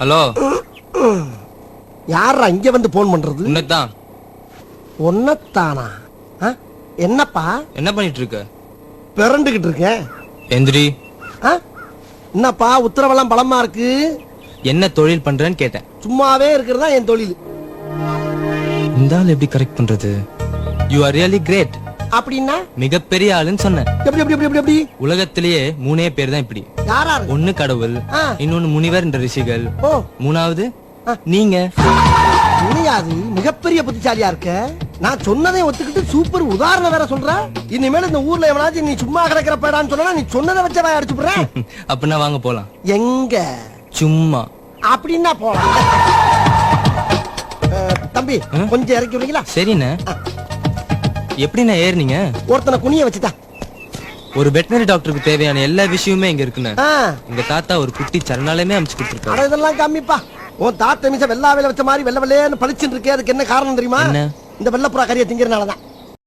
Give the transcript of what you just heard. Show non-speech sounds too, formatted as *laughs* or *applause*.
Hello. யாரா இங்க வந்து போன் பண்றது? உன்னதான் ஒன்னத்தானா ஆ? என்னப்பா? என்ன பண்ணிட்டு இருக்க பிறண்டுகிட்டு இருக்கேன். எந்திரி? என்னப்பா உத்தரவெல்லாம் பலமா இருக்கு? என்ன தொழில் பண்றேன்னு கேட்டேன். சும்மாவே இருக்கிறதா என் தொழில்? இந்த ஆள் எப்படி கரெக்ட் பண்றது? யூ ஆர் ரியலி கிரேட் அப்படின்னா? மிகப்பெரிய ஆளுன்னு சொன்னேன். எப்படி எப்படி எப்படி எப்படி உலகத்திலேயே மூணே பேர் தான் இப்படி. யாரா ஒண்ணு கடவுள் ஆ. இன்னொன்னு முனிவர் என்ற ரிஷிகள். ஓ. மூணாவது ஆ. நீங்க. இனியாது மிகப்பெரிய புத்திசாலியா இருக்க? நான் சொன்னதை ஒத்துக்கிட்டு சூப்பர் உதாரணம் வேற சொல்ற? இனிமேல் இந்த ஊர்ல எவனாச்சும் நீ சும்மா கிடக்கிற பேடான்னு சொன்னா நீ சொன்னதை வச்ச வாய் அடிச்சு *laughs* அப்படின்னா வாங்க போலாம். எங்க? சும்மா. அப்படின்னா போலாம். அஹ், தம்பி கொஞ்சம் இறக்கி விடுறீங்களா? சரிண்ணே. எப்படிண்ணே ஏறுனீங்க? ஒருத்தனை குனிய வச்சுட்டா. ஒரு வெட்டினரி டாக்டருக்கு தேவையான எல்லா விஷயமுமே இங்க இருக்குண்ணே. ஆ, உங்க தாத்தா ஒரு குட்டி சரணாலயமே அமைச்சு கொடுத்துருக்காரு. இதெல்லாம் கம்மிப்பா உன் தாத்த மிச வெள்ளா வேலை வச்ச மாதிரி வெள்ள வெள்ளையன்னு பளிச்சுட்டு இருக்கே அதுக்கு என்ன காரணம் தெரியுமா? இந்த வெள்ளப்புறா கறியை திங்கிறனாலதான்